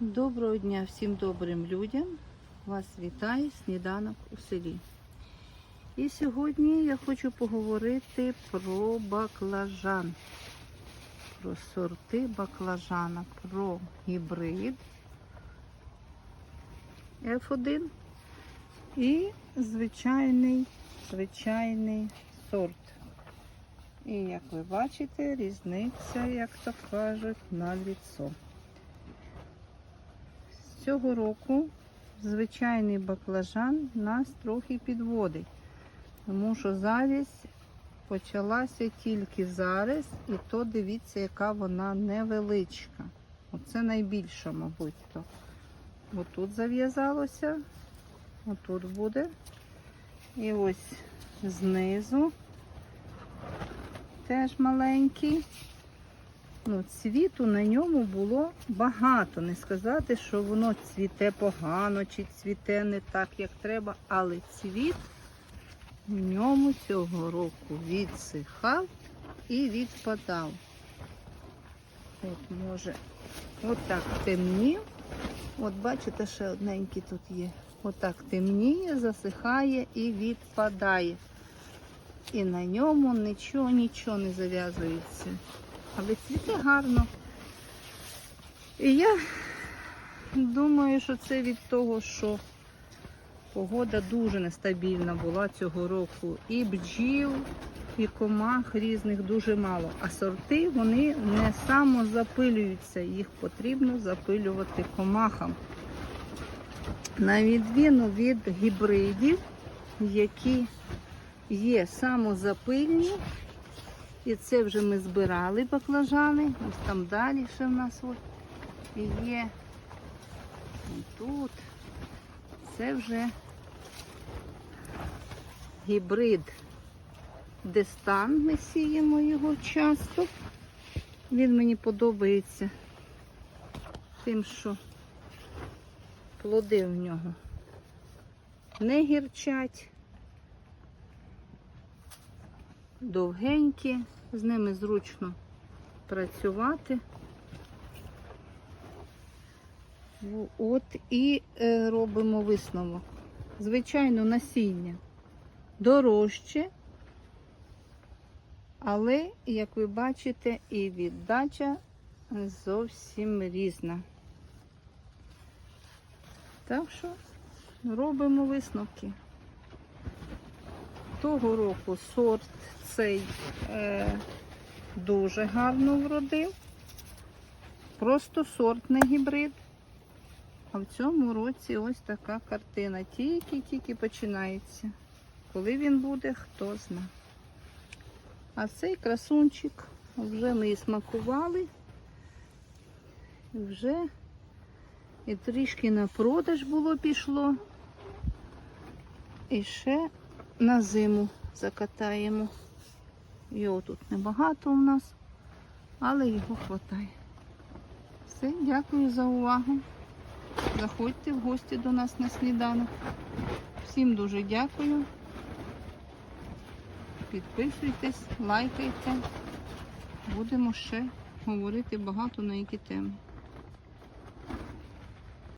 Доброго дня всім добрим людям. Вас вітає сніданок у селі. І сьогодні я хочу поговорити про баклажан, про сорти баклажана, про гібрид F1 і звичайний, звичайний сорт. І як ви бачите, різниця, як то кажуть, на ліцо. Цього року звичайний баклажан нас трохи підводить, тому що завість почалася тільки зараз, і то дивіться, яка вона невеличка. Оце найбільша, мабуть. то. Отут зав'язалося, отут буде. І ось знизу теж маленький. Ну, цвіту на ньому було багато. Не сказати, що воно цвіте погано чи цвіте не так, як треба, але цвіт в ньому цього року відсихав і відпадав. От може, отак темнів. От бачите, ще одненький тут є. Отак темніє, засихає і відпадає. І на ньому нічого, нічого не зав'язується. Але цвіте гарно. І я думаю, що це від того, що погода дуже нестабільна була цього року. І бджіл, і комах різних дуже мало. А сорти вони не самозапилюються, їх потрібно запилювати комахам. На відміну від гібридів, які є самозапильні, і це вже ми збирали баклажани. Ось там далі ще в нас от є. І тут. Це вже гібрид Дестан. Ми сіємо його часто. Він мені подобається тим, що плоди в нього не гірчать довгенькі, з ними зручно працювати. От і е, робимо висновок. Звичайно, насіння дорожче, але, як ви бачите, і віддача зовсім різна. Так що робимо висновки. Того року сорт цей е, дуже гарно вродив. Просто сортний гібрид. А в цьому році ось така картина. Тільки-тільки починається. Коли він буде, хто зна. А цей красунчик вже ми і смакували. І вже і трішки на продаж було пішло. І ще на зиму закатаємо. Його тут небагато у нас, але його вистачає. Все, дякую за увагу. Заходьте в гості до нас на сніданок. Всім дуже дякую. Підписуйтесь, лайкайте. Будемо ще говорити багато на які теми.